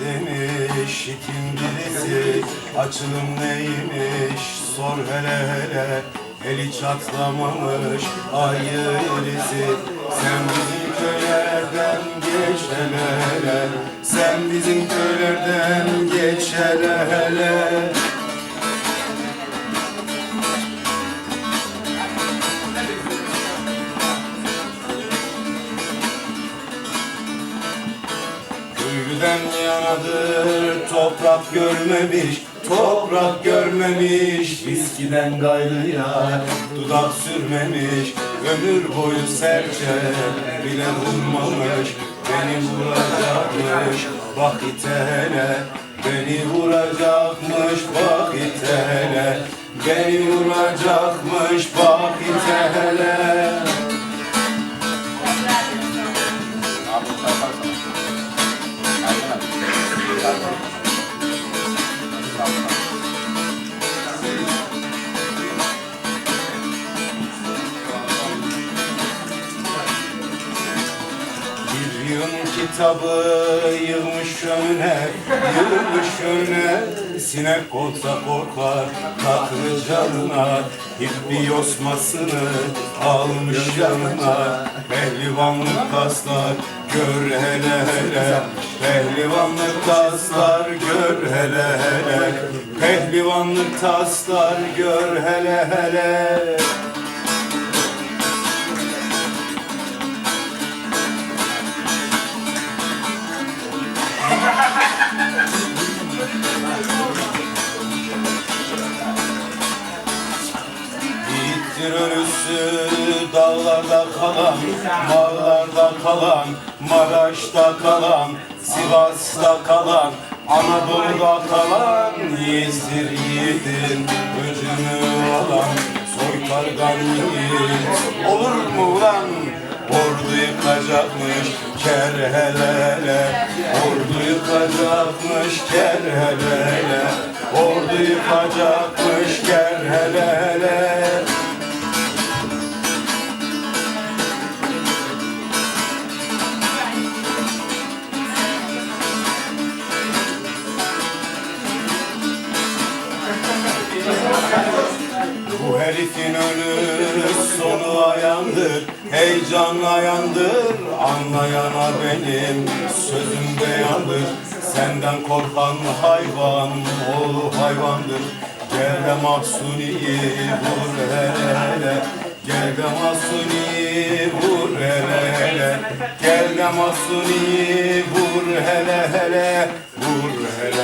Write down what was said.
demiş itin birisi Açılım neymiş sor hele hele. Eli çatlamamış ayı Sen bizim köylerden geç hele hele. Sen bizim köylerden geç hele hele Köylüden yanadır toprak görmemiş Toprak görmemiş. Viskiden gayrıya Dudak sürmemiş ömür boyu serçe bile vurmamış. Beni vuracakmış bak itele Beni vuracakmış bak itele Beni vuracakmış bak itele Bir yığın kitabı yığmış önüne, yığmış önüne. Sinek olsa korkar, takır canına. Hippi yosmasını almış yanına. Pehlivanlık taslar, gör hele hele Pehlivanlık taslar, gör hele hele. Pehlivanlık taslar, gör hele hele. Yiğittir ölüsü dağlarda kalan, bağlarda kalan, Maraş'ta kalan, Sivas'ta kalan, Anadolu'da kalan Yiğittir yiğidin öcünü alan, soytargan yiğit. Olur mu ulan? Ordu yıkacakmış ker hele hele Ordu yıkacakmış ker hele hele Ordu yıkacakmış ker herifin ölü sonu ayandır Heyecan ayandır Anlayana benim sözüm beyandır Senden korkan hayvan oğlu hayvandır. Gel de mahsuniyi vur hele hele Gel de mahsuniyi vur hele. Hele Gel de mahsuniyi vur hele hele. Vur hele